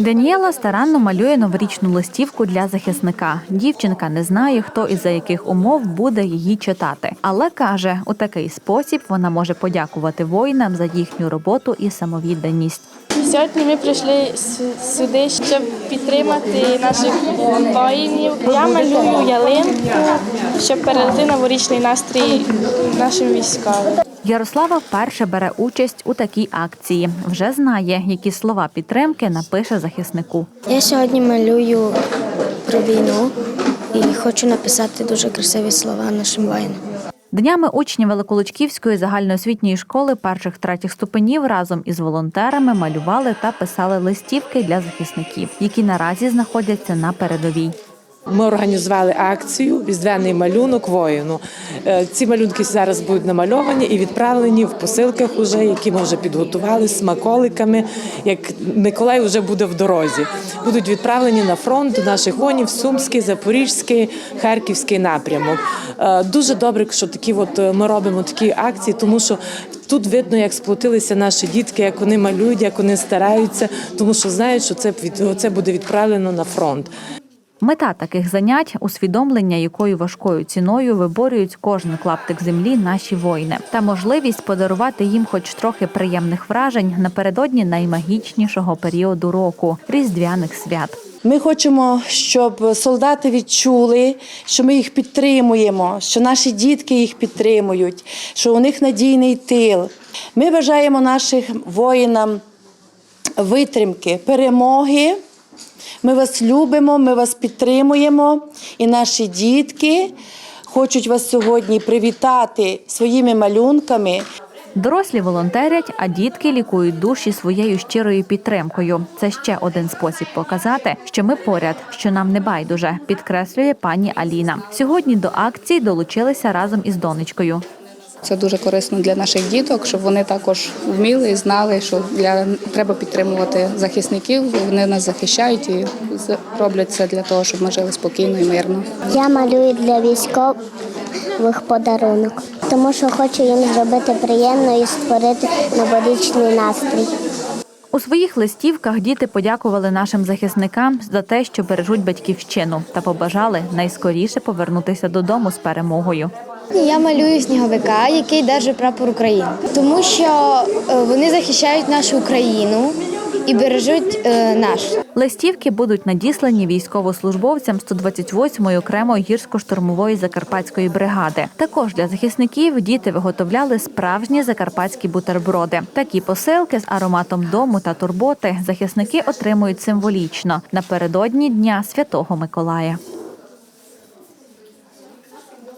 Даніела старанно малює новорічну листівку для захисника. Дівчинка не знає, хто і за яких умов буде її читати, але каже, у такий спосіб вона може подякувати воїнам за їхню роботу і самовідданість. Сьогодні ми прийшли сюди, щоб підтримати наших воїнів. Я малюю ялинку, щоб передати новорічний настрій нашим військовим. Ярослава вперше бере участь у такій акції. Вже знає, які слова підтримки напише захиснику. Я сьогодні малюю про війну і хочу написати дуже красиві слова нашим воїнам. Днями учні Великолучківської загальноосвітньої школи перших третіх ступенів разом із волонтерами малювали та писали листівки для захисників, які наразі знаходяться на передовій. Ми організували акцію Різдвяний малюнок воїну. Е, Ці малюнки зараз будуть намальовані і відправлені в посилках, уже, які ми вже підготували з смаколиками. Як Миколай вже буде в дорозі. Будуть відправлені на фронт до наших воїнів Сумський, Запорізький, Харківський напрямок. Е, Дуже добре, що такі от е, ми робимо такі акції, тому що. Тут видно, як сплотилися наші дітки, як вони малюють, як вони стараються, тому що знають, що це це буде відправлено на фронт. Мета таких занять усвідомлення, якою важкою ціною виборюють кожен клаптик землі наші воїни, та можливість подарувати їм хоч трохи приємних вражень напередодні наймагічнішого періоду року різдвяних свят. Ми хочемо, щоб солдати відчули, що ми їх підтримуємо, що наші дітки їх підтримують, що у них надійний тил. Ми бажаємо нашим воїнам витримки, перемоги. Ми вас любимо, ми вас підтримуємо, і наші дітки хочуть вас сьогодні привітати своїми малюнками. Дорослі волонтерять, а дітки лікують душі своєю щирою підтримкою. Це ще один спосіб показати, що ми поряд, що нам не байдуже, підкреслює пані Аліна. Сьогодні до акції долучилися разом із донечкою. Це дуже корисно для наших діток, щоб вони також вміли і знали, що для треба підтримувати захисників. Вони нас захищають і роблять це для того, щоб ми жили спокійно і мирно. Я малюю для військових подарунок, тому що хочу їм зробити приємно і створити новорічний настрій. У своїх листівках діти подякували нашим захисникам за те, що бережуть батьківщину, та побажали найскоріше повернутися додому з перемогою. Я малюю сніговика, який держить прапор України, тому що е, вони захищають нашу Україну і бережуть е, наш. Листівки будуть надіслані військовослужбовцям 128-ї окремої гірсько-штурмової закарпатської бригади. Також для захисників діти виготовляли справжні закарпатські бутерброди. Такі посилки з ароматом дому та турботи захисники отримують символічно напередодні Дня Святого Миколая.